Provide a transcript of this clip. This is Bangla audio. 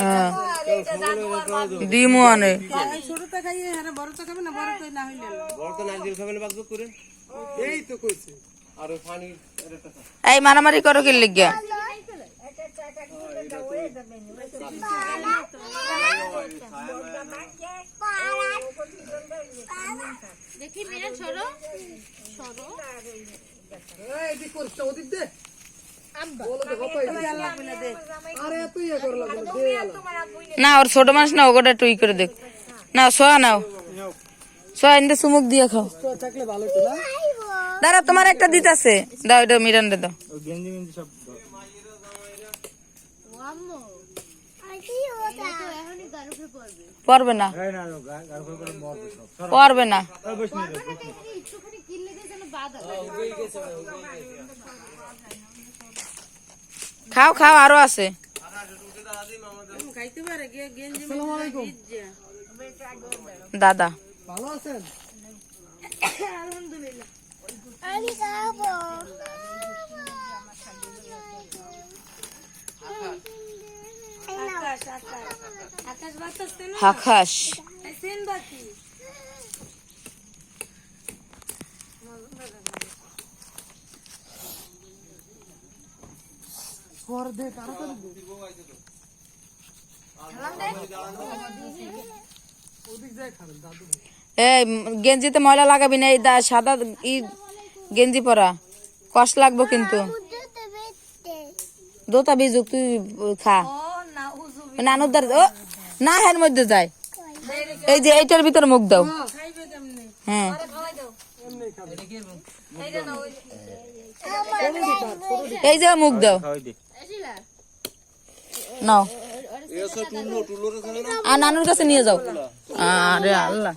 হ্যাঁ। ডিমও আনে। ছোটটা খাইয়ে হ্যাঁ বড়টা খাবে না বড়টা না হইলে না। বড় তো নারকেল খাবে না বাকবুক করে এই তো কইছে আর পানি এর একটা টা- এই মারামারি করো কি দেখি মিয়া ছোড়ো এই দি করছ? ওদিক দে না, ওর ছোট মাছ না ওটা টুই করে দেখ। না সোয়া নাও। সোয়া ইন্দে সুমুক দিয়ে খাও। তো থাকলে ভালো তো না দাঁড়া তোমার একটা দিত আছে দাও, এটা মিরান্ডে দাও। আম্মু তো এখনই গার উপরে পড়বে পারবে না। পারবে না। খাও খাও আরও আছে। খাইতে পারে গে গেঞ্জি আসসালামু আলাইকুম। দাদা। ভালো আছেন? আকাশ পর দে তাড়াতাড়ি দে। ওদিক যায় খাবেন দাদু এই গেঞ্জিতে ময়লা লাগাবি না এই দা- সাদা ই গেঞ্জি পরা। কষ্ট লাগবো কিন্তু। দোতা বিজুক তুই খা। নানুর দ্বার ও না হের মধ্যে যায়। এই যে এইটার ভিতর মুখ দাও। হ্যাঁ। এই যে মুখ দাও। নাও। এসো টুলো টুলোর খাবে না আর নানুর কাছে নিয়ে যাও। আরে আল্লাহ।